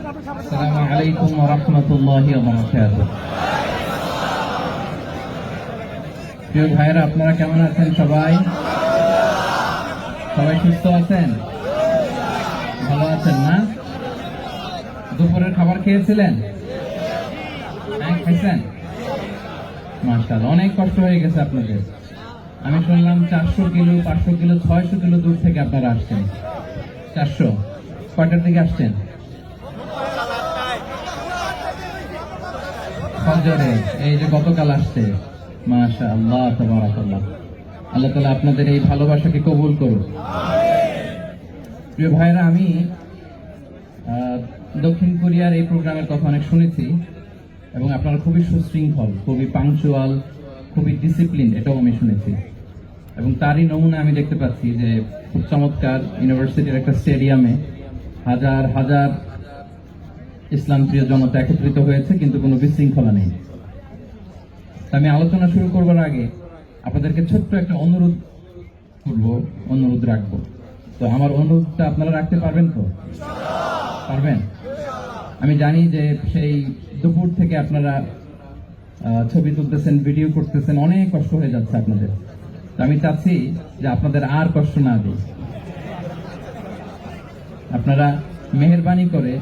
السلام عليكم ورحمة الله وبركاته প্রিয় ভাইরা আপনারা কেমন আছেন সবাই সবাই সুস্থ আছেন ভালো আছেন না দুপুরের খাবার খেয়েছিলেন হ্যাঁ খাইছেন মার্শাল অনেক কষ্ট হয়ে গেছে আপনাদের আমি শুনলাম চারশো কিলো পাঁচশো কিলো ছয়শো কিলো দূর থেকে আপনারা আসছেন চারশো কয়টার দিকে আসছেন ফজরে, এই যে গতকাল আসছে মাশা আল্লাহ তাবারাকাল্লাহ। আল্লাহ তালা আপনাদের এই ভালোবাসাকে কবুল করুন প্রিয় ভাইরা আমি দক্ষিণ কোরিয়ার এই প্রোগ্রামের কথা অনেক শুনেছি, এবং আপনারা খুবই সুশৃঙ্খল, খুবই পাংচুয়াল খুবই ডিসিপ্লিন এটাও আমি শুনেছি। এবং তারই নমুনা আমি দেখতে পাচ্ছি যে, খুব চমৎকার, ইউনিভার্সিটির একটা স্টেডিয়ামে হাজার হাজার ইসলাম প্রিয় জনতা একত্রিত হয়েছে, কিন্তু কোনো বিশৃঙ্খলা নেই। আমি আলোচনা শুরু করবার আগে আপনাদেরকে ছোট্ট একটা অনুরোধ করব, অনুরোধ রাখব। তো আমার অনুরোধটা আপনারা রাখতে পারবেন তো? পারবেন? আমি জানি যে সেই দুপুর থেকে আপনারা ছবি তুলতেছেন, ভিডিও করতেছেন, অনেক কষ্ট হয়ে যাচ্ছে আপনাদের। তো আমি চাচ্ছি যে আপনাদের আর কষ্ট না দিই। আপনারা মেহরবানি করে